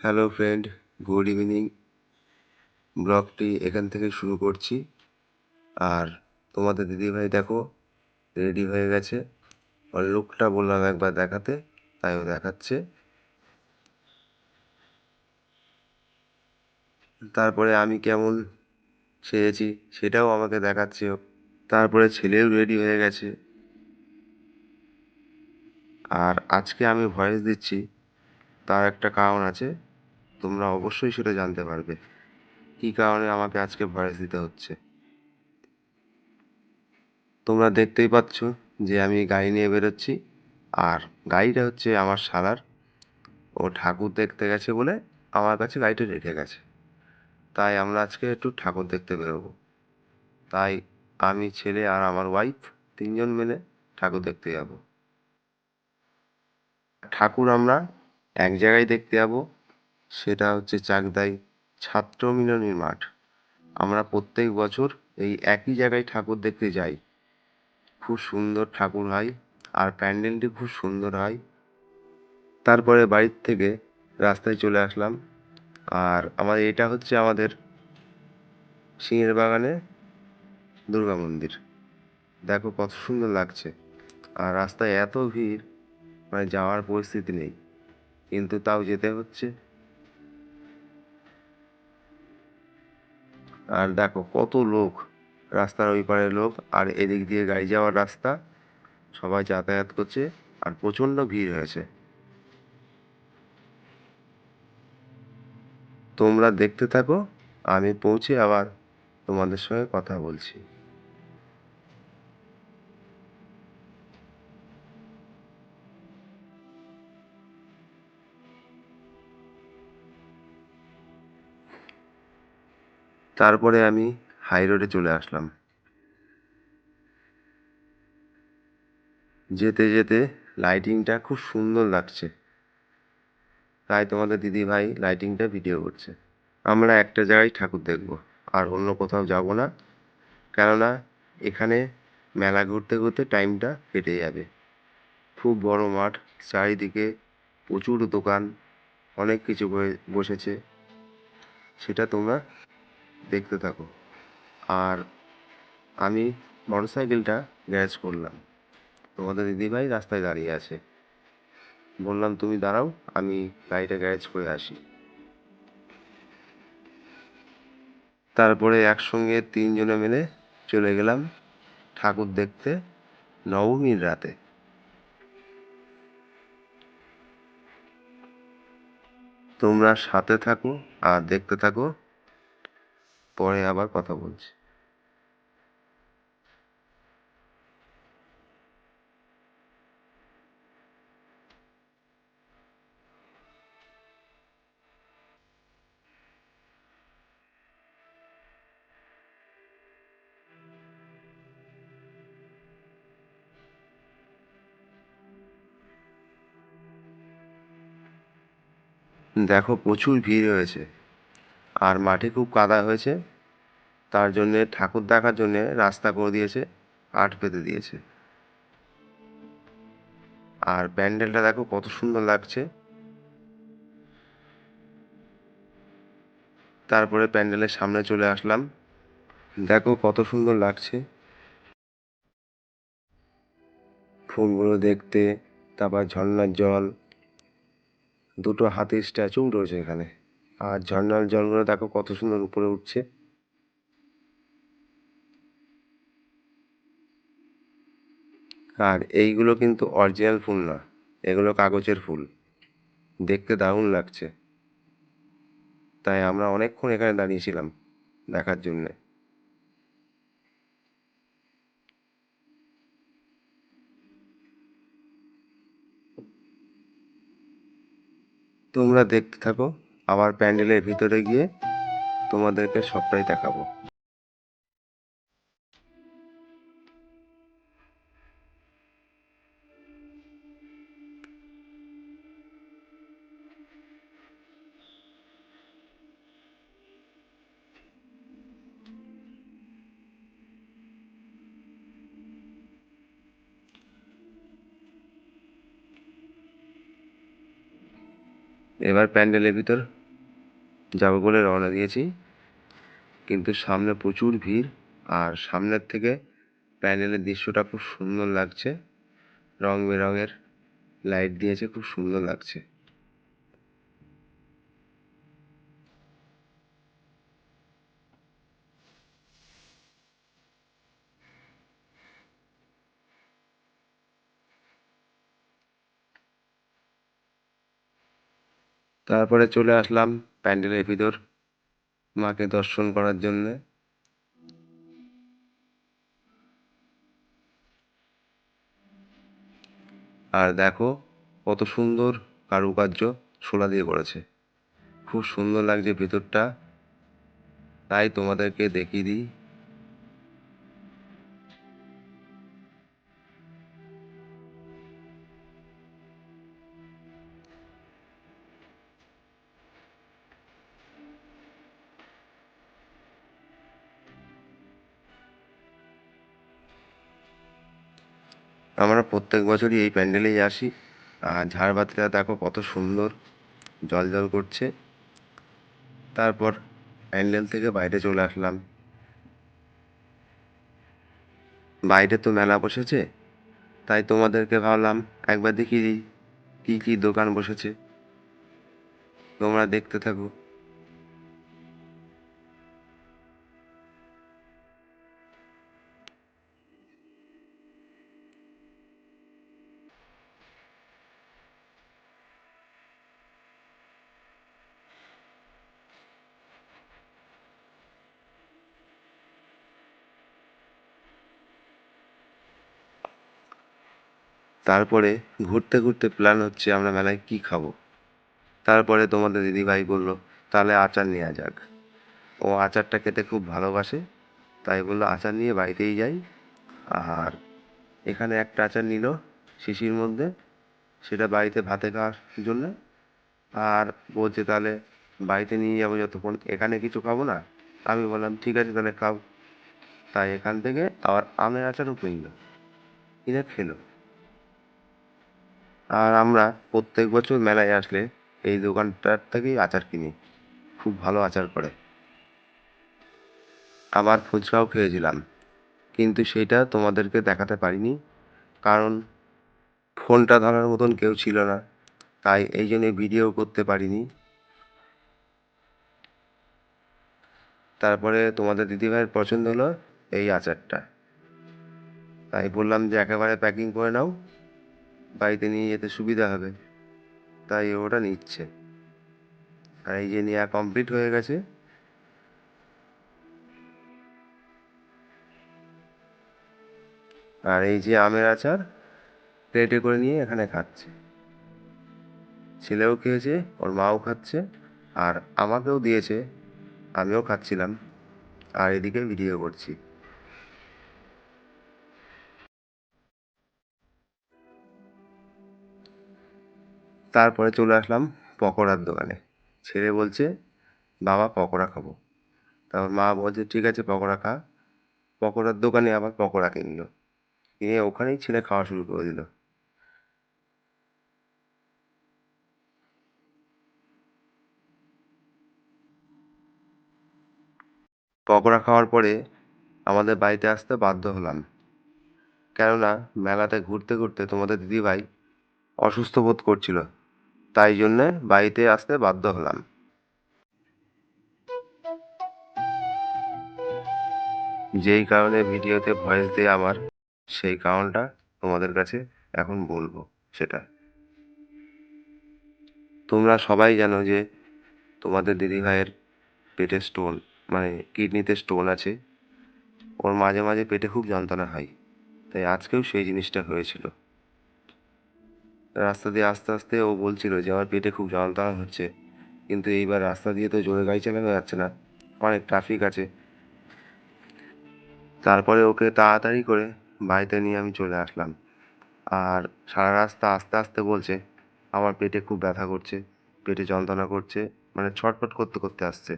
Hello friend good evening ব্লগটি এখান থেকে শুরু করছি। আর তোমাদের দিদিভাই দেখো রেডি হয়ে গেছে। ওর লুকটা বললাম একবার দেখাতে তাই ও দেখাচ্ছে। তারপরে আমি কেমন সেজেছি সেটাও আমাকে দেখাচ্ছে। তারপরে ছেলেও রেডি হয়ে গেছে। আর আজকে আমি ভয়েস দিচ্ছি। তার একটা কারণ আছে। তোমরা অবশ্যই সেটা জানতে পারবে। কী কারণে আমাকে আজকে ভয়েস দিতে হচ্ছে? তোমরা দেখতেই পাচ্ছ যে আমি গাড়ি নিয়ে বেরোচ্ছি, আর গাড়িটা হচ্ছে আমার শালার ও ঠাকুর দেখতে গেছে বলে আমার কাছে গাড়িটা রেখে গেছে। তাই আমরা আজকে একটু ঠাকুর দেখতে বেরোবো। তাই আমি, ছেলে আর আমার ওয়াইফ তিনজন মিলে ঠাকুর দেখতে যাব। ঠাকুর আমরা এক জায়গায় দেখতে যাব সেটা হচ্ছে চাকদাই ছাত্র মিলনীর মাঠ। আমরা প্রত্যেক বছর এই একই জায়গায় ঠাকুর দেখতে যাই। খুব সুন্দর ঠাকুর হয় আর প্যান্ডেলটি খুব সুন্দর হয়। তারপরে বাড়ির থেকে রাস্তায় চলে আসলাম। আর আমার এটা হচ্ছে আমাদের সিংহের বাগানে দুর্গা মন্দির। দেখো কত সুন্দর লাগছে। আর রাস্তায় এত ভিড় মানে যাওয়ার পরিস্থিতি নেই। কিন্তু তাও যেতে হচ্ছে। আর দেখো কত লোক, রাস্তার ওই পারে লোক আর এদিক দিয়ে গাড়ি যাওয়ার রাস্তা। সবাই যাতায়াত করছে আর প্রচণ্ড ভিড় হয়েছে। তোমরা দেখতে থাকো, আমি পৌঁছে আবার তোমাদের সঙ্গে কথা বলছি। তারপরে আমি হাই রোডে চলে আসলাম। যেতে যেতে লাইটিংটা খুব সুন্দর লাগছে। তাই তোমাদের দিদি ভাই লাইটিংটা ভিডিও করছে। আমরা একটা জায়গায় ঠাকুর দেখব, আর অন্য কোথাও যাব না। কেননা এখানে মেলা ঘুরতে ঘুরতে টাইমটা কেটে যাবে। খুব বড় মাঠ, চারিদিকে প্রচুর দোকান, অনেক কিছু বসেছে সেটা তোমরা দেখতে থাকো। আর আমি মোটরসাইকেলটা গ্যারেজ করলাম। তোমাদের দিদিভাই রাস্তায় দাঁড়িয়ে আছে। বললাম, তুমি দাঁড়াও, আমি গাড়িটা গ্যারেজ করে আসি। তারপরে একসঙ্গে তিনজনে মিলে চলে গেলাম ঠাকুর দেখতে নবমীর রাতে। তোমরা সাথে থাকো আর দেখতে থাকো। পরে আবার কথা বলছি। দেখো প্রচুর ভিড় হয়েছে। আর মাঠে খুব কাদা হয়েছে। তার জন্যে, ঠাকুর দেখার জন্যে রাস্তা করে দিয়েছে, আট পেতে দিয়েছে। আর প্যান্ডেলটা দেখো কত সুন্দর লাগছে। তারপরে প্যান্ডেলের সামনে চলে আসলাম। দেখো কত সুন্দর লাগছে। ফুলগুলো দেখতে, তারপর ঝর্নার জল। দুটো হাতির স্ট্যাচু রয়েছে এখানে। আর ঝর্নার জলগুলো দেখো কত সুন্দর উপরে উঠছে। আর এইগুলো কিন্তু অরিজিনাল ফুল না, এগুলো কাগজের ফুল। দেখতে দারুণ লাগছে। তাই আমরা অনেকক্ষণ এখানে দাঁড়িয়েছিলাম দেখার জন্যে। তোমরা দেখতে থাকো। আবার প্যান্ডেলের ভিতরে গিয়ে তোমাদেরকে সবটাই দেখাবো। এবার প্যান্ডেলের ভিতর যাব বলে রওনা দিয়েছি। কিন্তু সামনে প্রচুর ভিড় আর সামনের থেকে প্যান্ডেলের দৃশ্যটা খুব সুন্দর লাগছে। রং বেরঙের লাইট দিয়েছে, খুব সুন্দর লাগছে। তারপরে চলে আসলাম প্যান্ডেলের ভিতর মাকে দর্শন করার জন্যে। আর দেখো কত সুন্দর কারুকার্য শোলা দিয়ে করেছে। খুব সুন্দর লাগছে ভেতরটা। তাই তোমাদেরকে দেখিয়ে দিই। আমরা প্রত্যেক বছরই এই প্যান্ডেলেই আসি। আর ঝাড়বাতিটা দেখো কত সুন্দর, জল করছে। তারপর প্যান্ডেল থেকে বাইরে চলে আসলাম। বাইরে তো মেলা বসেছে, তাই তোমাদেরকে ভাবলাম একবার দেখি কী কী দোকান বসেছে। তোমরা দেখতে থাকো। তারপরে ঘুরতে ঘুরতে প্ল্যান হচ্ছে আমরা মেলায় কী খাব। তারপরে তোমাদের দিদিভাই বলল, তাহলে আচার নেওয়া যাক। ও আচারটা খেতে খুব ভালোবাসে, তাই বলল, আচার নিয়ে বাড়িতেই যাই। আর এখানে একটা আচার নিল শিশির মধ্যে, সেটা বাড়িতে ভাতে খাওয়ার জন্য। আর বলছে, তাহলে বাড়িতে নিয়ে যাব যতক্ষণ, এখানে কিছু খাব না? আমি বললাম, ঠিক আছে, তাহলে খাও। তাই এখান থেকে আবার আমের আচারও কিনলো। কিনে খেলো। আর আমরা প্রত্যেক বছর মেলায় আসলে এই দোকানটার থেকেই আচার কিনি। খুব ভালো আচার করে। আবার ফুচকাও খেয়েছিলাম। কিন্তু সেটা তোমাদেরকে দেখাতে পারিনি, কারণ ফোনটা ধরার মতন কেউ ছিল না, তাই এই জন্য ভিডিও করতে পারিনি। তারপরে তোমাদের দিদিভাইয়ের পছন্দ হলো এই আচারটা। তাই বললাম যে একেবারে প্যাকিং করে নাও। বাড়িতে নিয়ে যেতে সুবিধা হবে। তাই ওটা নিচ্ছে। আর এই যে নেওয়া কমপ্লিট হয়ে গেছে। আর এই যে আমের আচার প্লেটে করে নিয়ে এখানে খাচ্ছে। ছেলেও খেয়েছে, ওর মাও খাচ্ছে, আর আমাকেও দিয়েছে। আমিও খাচ্ছিলাম। আর এদিকে ভিডিও করছি। তারপরে চলে আসলাম পকোড়ার দোকানে। ছেলে বলছে, বাবা, পকোড়া খাব। তারপর মা বলছে, ঠিক আছে, পকোড়া খা। পকোড়ার দোকানে আবার পকোড়া কিনলো। কিনে ওখানেই ছেলে খাওয়া শুরু করে দিল। পকোড়া খাওয়ার পরে আমাদের বাড়িতে আসতে বাধ্য হলাম। কেননা, মেলাতে ঘুরতে ঘুরতে তোমাদের দিদিভাই অসুস্থ বোধ করছিল। তাই জন্যে বাড়িতে আসতে বাধ্য হলাম। যেই কারণে ভিডিওতে ভয়েস দিয়ে আমার, সেই কারণটা তোমাদের কাছে এখন বলব সেটা। তোমরা সবাই জানো যে তোমাদের দিদিভাইয়ের পেটে স্টোন মানে কিডনিতে স্টোন আছে। ওর মাঝে মাঝে পেটে খুব যন্ত্রণা হয়। তাই আজকেও সেই জিনিসটা হয়েছিল। রাস্তা দিয়ে আস্তে আস্তে ও বলছিল যে আমার পেটে খুব যন্ত্রণা হচ্ছে। কিন্তু এইবার রাস্তা দিয়ে তো জোরে গাড়ি চালানো যাচ্ছে না। অনেক ট্রাফিক আছে। তারপরে ওকে তাড়াতাড়ি করে বাড়িতে নিয়ে আমি চলে আসলাম। আর সারা রাস্তা আস্তে আস্তে বলছে, আমার পেটে খুব ব্যথা করছে, পেটে যন্ত্রণা করছে মানে ছটফট করতে করতে আসছে।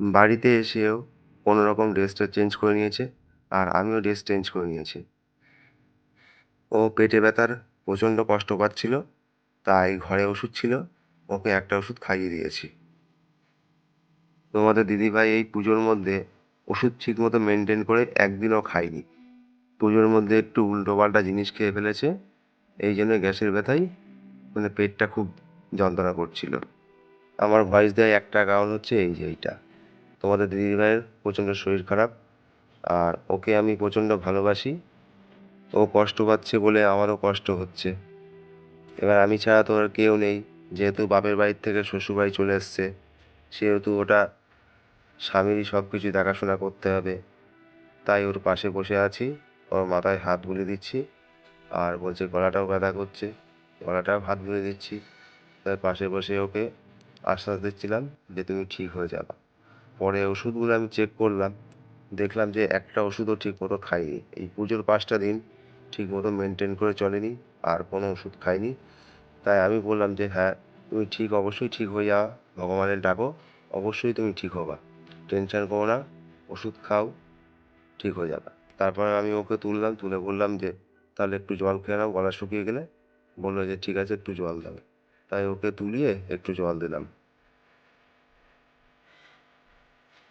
বাড়িতে এসেও কোনো রকম ড্রেসটা চেঞ্জ করে নিয়েছে, আর আমিও ড্রেস চেঞ্জ করে নিয়েছি। ও পেটে ব্যথার প্রচণ্ড কষ্ট পাচ্ছিল, তাই ঘরে ওষুধ ছিল, ওকে একটা ওষুধ খাইয়ে দিয়েছি। তোমাদের দিদিভাই এই পুজোর মধ্যে ওষুধ ঠিক মতো মেনটেন করে একদিনও খায়নি। পুজোর মধ্যে একটু উল্টোপাল্টা জিনিস খেয়ে ফেলেছে, এই জন্য গ্যাসের ব্যথায় মানে পেটটা খুব যন্ত্রণা করছিল। আমার ভয়েস দেয় একটা কারণ হচ্ছে এই যে এইটা। তোমাদের দিদিভাইয়ের প্রচণ্ড শরীর খারাপ, আর ওকে আমি প্রচণ্ড ভালোবাসি ও কষ্ট পাচ্ছে বলে আমারও কষ্ট হচ্ছে। এবার আমি ছাড়া তো আর কেউ নেই, যেহেতু বাপের বাড়ির থেকে শ্বশুরবাড়ি চলে এসছে, সেহেতু ওটা স্বামীরই সব কিছু দেখাশোনা করতে হবে। তাই ওর পাশে বসে আছি, ওর মাথায় হাত বুলিয়ে দিচ্ছি, আর বলছে গলাটাও ব্যথা করছে, গলাটাও হাত বুলিয়ে দিচ্ছি। তার পাশে বসে ওকে আশ্বাস দিচ্ছিলাম যে তুমি ঠিক হয়ে যাবে। পরে ওষুধগুলো আমি চেক করলাম, দেখলাম যে একটা ওষুধও ঠিক মতো খাইনি। এই পুজোর পাঁচটা দিন ঠিক মতো মেনটেন করে চলেনি, আর কোনো ওষুধ খাইনি। তাই আমি বললাম যে হ্যাঁ তুমি ঠিক, অবশ্যই ঠিক হয়ে যাওয়া ভগবানের ডাকো, অবশ্যই তুমি ঠিক হবা। টেনশন করো না, ওষুধ খাও, ঠিক হয়ে যাবে। তারপরে আমি ওকে তুললাম, তুলে বললাম যে, তাহলে একটু জল খেয়ে নাও, গলা শুকিয়ে গেলে। বলল যে, ঠিক আছে, একটু জল দাও। তাই ওকে তুলিয়ে একটু জল দিলাম।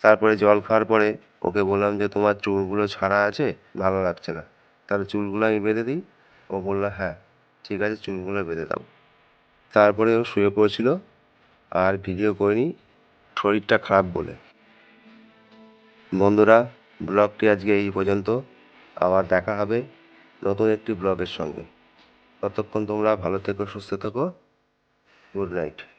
তারপরে জল খাওয়ার পরে ওকে বললাম যে, তোমার চুলগুলো ছাড়া আছে, ভালো লাগছে না। তাহলে চুলগুলো আমি বেঁধে দিই। ও বলল হ্যাঁ ঠিক আছে, চুলগুলো বেঁধে দাও। তারপরে ও শুয়ে পড়েছিল। আর ভিডিও করিনি, শরীরটা খারাপ বলে। বন্ধুরা, ব্লগটি আজকে এই পর্যন্ত। আবার দেখা হবে নতুন একটি ব্লগের সঙ্গে। ততক্ষণ তোমরা ভালো থেকো, সুস্থ থেকো। Good night.